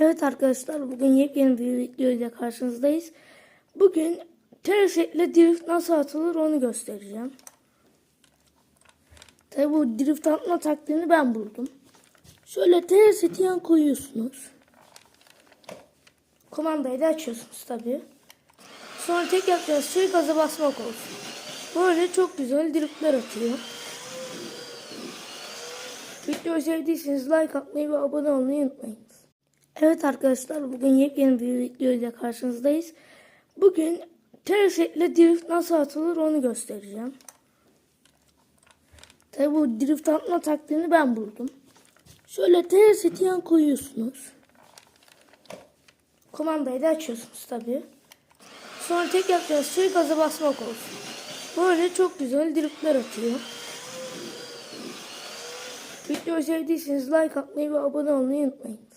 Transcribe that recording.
Evet arkadaşlar bugün yepyeni bir video ile karşınızdayız. Bugün Terraset drift nasıl atılır onu göstereceğim. Tabi bu drift atma taktiğini ben buldum. Şöyle Terraset'i yan koyuyorsunuz. Kumandayı da açıyorsunuz tabi. Sonra tek yapacağınız şey gaza basmak olsun. Böyle çok güzel driftler atıyor. Videoyu sevdiyseniz like atmayı ve abone olmayı unutmayın. Evet arkadaşlar bugün yepyeni bir video ile karşınızdayız. Bugün Terraset drift nasıl atılır onu göstereceğim. Tabi bu drift atma taktiğini ben buldum. Şöyle Terraset'i yan koyuyorsunuz. Kumandayı da açıyorsunuz tabi. Sonra tek yapacağınız şey gaza basmak olsun. Böyle çok güzel driftler atıyor. Videoyu sevdiyseniz like atmayı ve abone olmayı unutmayın.